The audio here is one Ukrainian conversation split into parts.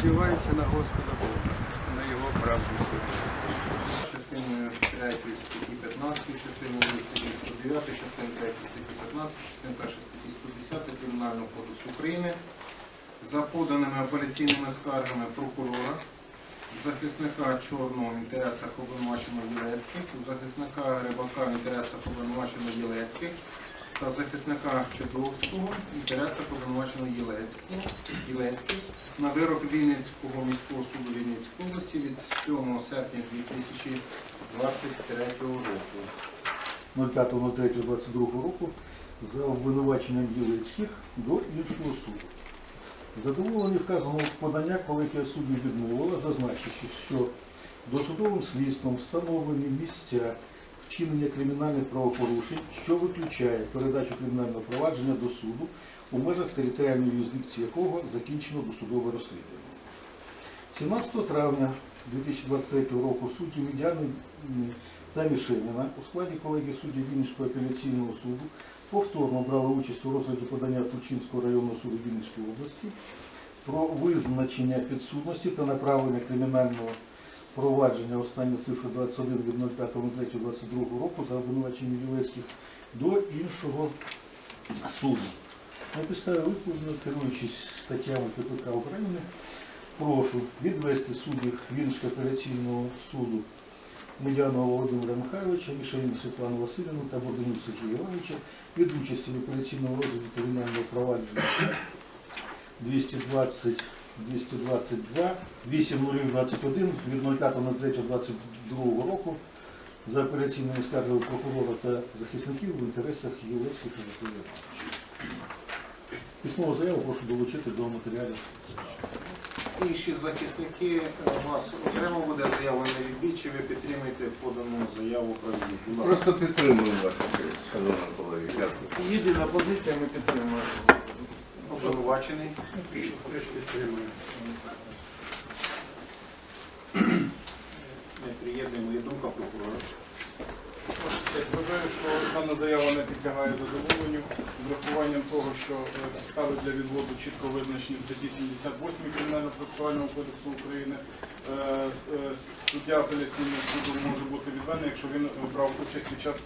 сподіваюся на Господа Бога, на його правду суд. частиною 3 статті 15, частиною 2 статті 109, частиною 3 статті 15, частиною 1 статті 110 Кримінального кодексу України за поданими апеляційними скаргами прокурора, захисника чорного в інтересах обвинуваченого Єлецьких, захисника Рибака в інтересах обвинуваченого Єлецьких та захисника Чудовського в інтересах обвинуваченого Єлецького, Єлецьких на вирок Вінницького міського суду Вінницької області від 7 серпня 2023 року. 05.03.22 року за обвинуваченням Єлицьких до іншого суду. Задоволені вказаного подання колегія суддів відмовила, зазначивши, що досудовим слідством встановлені місця вчинення кримінальних правопорушень, що виключає передачу кримінального провадження до суду у межах територіальної юрисдикції якого закінчено досудове розслідування. 17 травня 2023 року судді Медяни та Мішеніна у складі колегії суддів Вінницького апеляційного суду повторно брали участь у розгляді подання Тучинського районного суду Вінницької області про визначення підсудності та направлення кримінального провадження останні цифри 21 від 05.03.22 року за обвинуваченням Єлецьких до іншого суду. На підставі викладено, керуючись статтями КПК України, прошу відвести суддів Вінницького апеляційного суду Медянова Володимира Михайловича, Мішаніну Світлану Васильівну та Борденюк Сергія Івановича від участі в операційному розгляді кримінального провадження 220 222 8021 від 05.03.22 року за операційними скаргами прокурора та захисників в інтересах Єврейських Анатолія Письмову заяву прошу долучити до матеріалів. Інші захисники, е, у вас окремо буде заява на відбій, чи ви підтримуєте подану заяву про відбій? Просто підтримую вашу честь, шановні колеги. Дякую. Єдина позиція, ми підтримуємо. Обвинувачений. Ми приєднуємо, є думка прокурора. Я вважаю, що дана заява не підлягає задоволенню з врахуванням того, що е, підстави для відводу чітко визначені в статті 78 Кримінально-процесуального кодексу України. Е, е, Суддя апеляційного суду може бути відведений, якщо він брав участь під час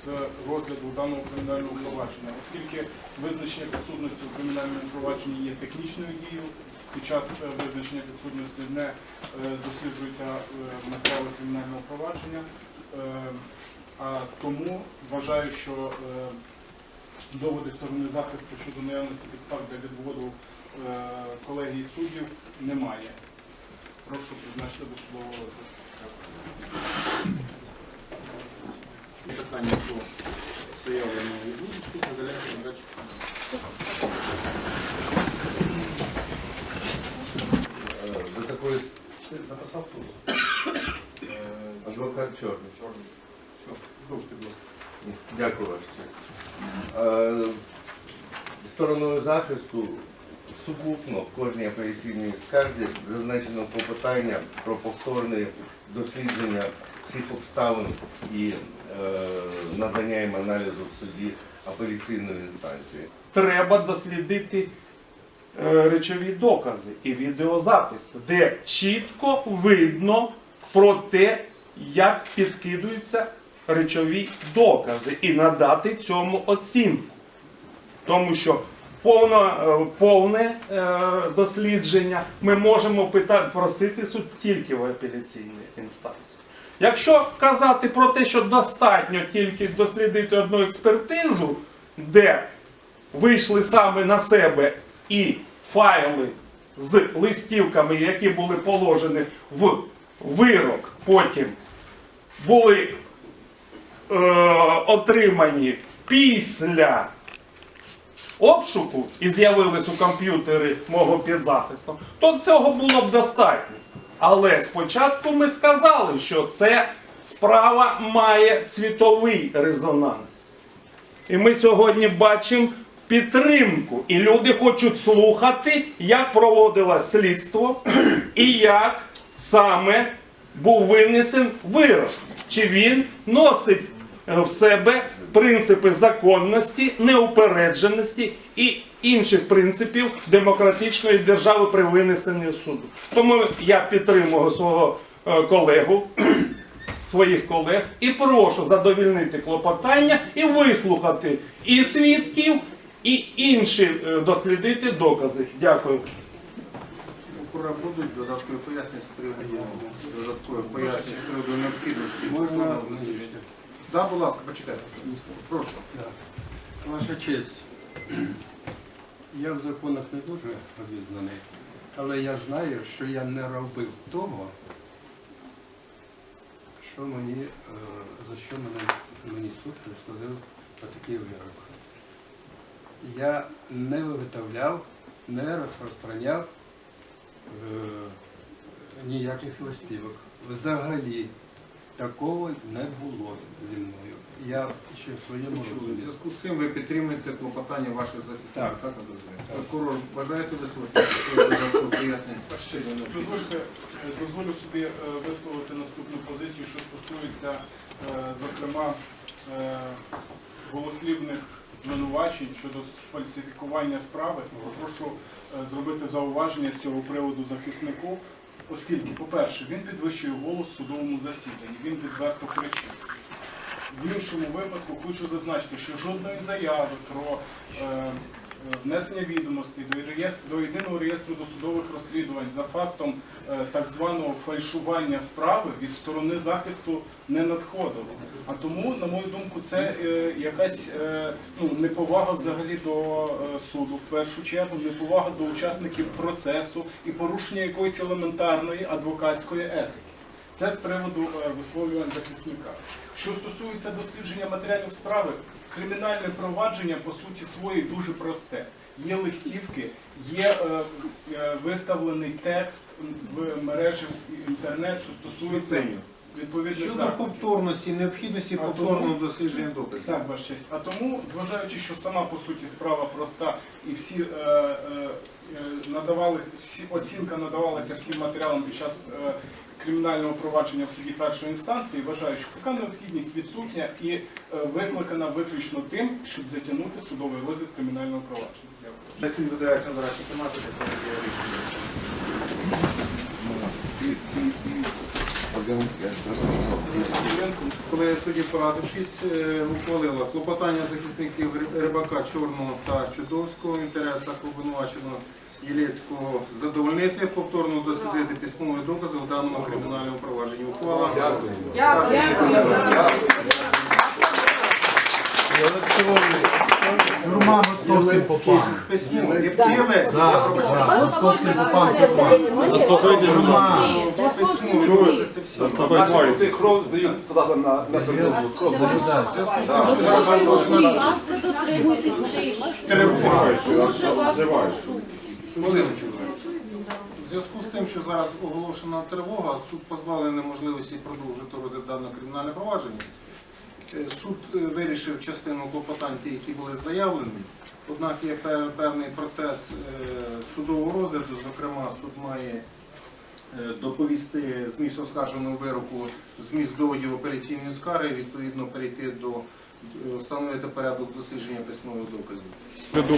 розгляду даного кримінального провадження. Оскільки визначення підсудності у кримінальному провадженні є технічною дією, під час визначення підсудності не досліджуються матеріали кримінального провадження. Е, а тому вважаю, що е, доводи сторони захисту щодо наявності підстав для відводу е, колегії суддів немає. Прошу призначити до судового розгляду. Питання про заяву на відбій. Наступне Галяцький Мирач. Е, За такою Ти записав тут? адвокат чорний. Все, продовжуйте, будь ласка. Дякую, честь. Е, Стороною захисту сукупно в кожній апеляційній скарзі зазначено клопотання про повторне дослідження всіх обставин і е, надання їм аналізу в суді апеляційної інстанції. треба дослідити е, речові докази і відеозапис, де чітко видно про те, як підкидуються речові докази, і надати цьому оцінку. Тому що повно, е, повне е, дослідження ми можемо пита- просити суд тільки в апеляційній інстанції. Якщо казати про те, що достатньо тільки дослідити одну експертизу, де вийшли саме на себе і файли з листівками, які були положені в вирок, потім були е, отримані після обшуку і з'явились у комп'ютері мого підзахисту, то цього було б достатньо. Але спочатку ми сказали, що це справа має світовий резонанс. І ми сьогодні бачимо підтримку. І люди хочуть слухати, як проводилось слідство і як саме був винесен вирок. Чи він носить в себе принципи законності, неупередженості і інших принципів демократичної держави при винесенні суду. Тому я підтримую свого е, колегу, своїх колег і прошу задовільнити клопотання і вислухати і свідків, і інші е, дослідити докази. Дякую. Прокурора будуть додаткові пояснення з приводу додаткові пояснення з приводу необхідності. Можна да, будь ласка, почекайте. Прошу. Ваша честь, я в законах не дуже обізнаний, але я знаю, що я не робив того, що мені, е, за що мене, мені суд присудив такий вирок. Я не виготовляв, не розпространяв е, ніяких листівок. Взагалі такого не було зі мною. Я ще в своєму В зв'язку з цим ви підтримуєте клопотання ваших захисників, Так. так? Прокурор, бажаєте висловити пояснення? Ще дозвольте, е, дозволю собі е, висловити наступну позицію, що стосується, е, зокрема, е, голослівних звинувачень щодо фальсифікування справи. Прошу е, зробити зауваження з цього приводу захиснику, оскільки, по-перше, він підвищує голос в судовому засіданні, він відверто кричить. В іншому випадку хочу зазначити, що жодної заяви про е, внесення відомостей до реєстру до єдиного реєстру досудових розслідувань за фактом е, так званого фальшування справи від сторони захисту не надходило. А тому, на мою думку, це е, якась е, ну, неповага взагалі до суду в першу чергу, неповага до учасників процесу і порушення якоїсь елементарної адвокатської етики. Це з приводу висловлювань захисника. Що стосується дослідження матеріалів справи, кримінальне провадження по суті своє дуже просте. Є листівки, є е, е, виставлений текст в мережі інтернет, що стосується відповідних Щодо заходів. повторності, необхідності А повторного тому- дослідження доказів. Так, Так, ваша честь. А тому, зважаючи, що сама по суті справа проста і всі е, е, е, надавались, всі оцінка надавалася всім матеріалам під час е, кримінального провадження в суді першої інстанції, вважаю, що така необхідність відсутня і е, викликана виключно тим, щоб затягнути судовий розгляд кримінального провадження. Дякую. На сьогодні наразі тематика, це є рішення. Коли судді, порадившись, е, ухвалила клопотання захисників Рибака, Чорного та Чудовського в інтересах обвинуваченого Єлецького задовольнити, повторно дослідити письмові докази в даному кримінальному провадженні. Ухвала. Письмо. Єлецький, я пробачаю. Письмо. Це всі. Цей кров дають на, землю. Кров дають. дотримуйтесь. Хвилиночку. У зв'язку з тим, що зараз оголошена тривога, суд позбавлений можливості продовжити розгляд даного кримінального провадження. Е, Суд е, вирішив частину клопотань, ті, які були заявлені. Однак є певний процес е, судового розгляду. Зокрема, суд має доповісти зміст оскарженого вироку, зміст доводів апеляційної скари, відповідно перейти до встановити порядок дослідження письмових доказів. Веду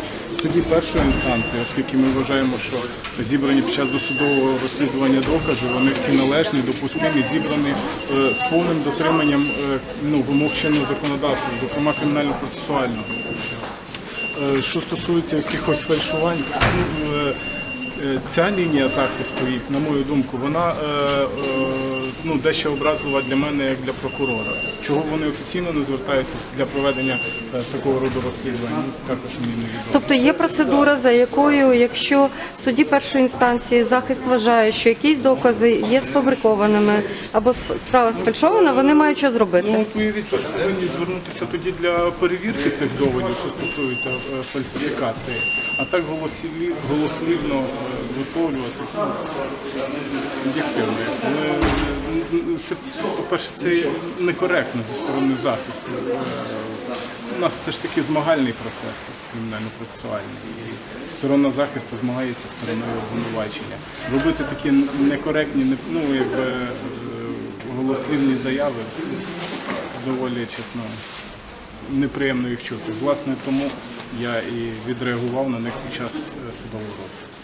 в першої інстанції, оскільки ми вважаємо, що зібрані під час досудового розслідування докази, вони всі належні, допустимі, зібрані е, з повним дотриманням е, ну, вимог чинного законодавства, зокрема кримінально-процесуального. Е, Що стосується якихось фальшувань, е, ця лінія захисту їх, на мою думку, вона е, е, ну, дещо образлива для мене як для прокурора. Чого вони офіційно не звертаються для проведення е, такого роду розслідувань, ну, також мені не відомо. Тобто є процедура, за якою, якщо в суді першої інстанції захист вважає, що якісь докази є сфабрикованими або сп- справа сфальшована, вони мають що Ну, зробити. уявіть, що повинні звернутися тоді для перевірки цих доводів, що стосується е, фальсифікації. А так голослів, голослівно е, висловлювати ну, об'єктивно. Це, по-перше, це некоректно зі сторони захисту. У нас все ж таки змагальний процес кримінально-процесуальний. І сторона захисту змагається стороною обвинувачення. Робити такі некоректні, ну якби голослівні заяви. доволі чесно неприємно їх чути. Власне, тому я і відреагував на них під час е, судового розгляду.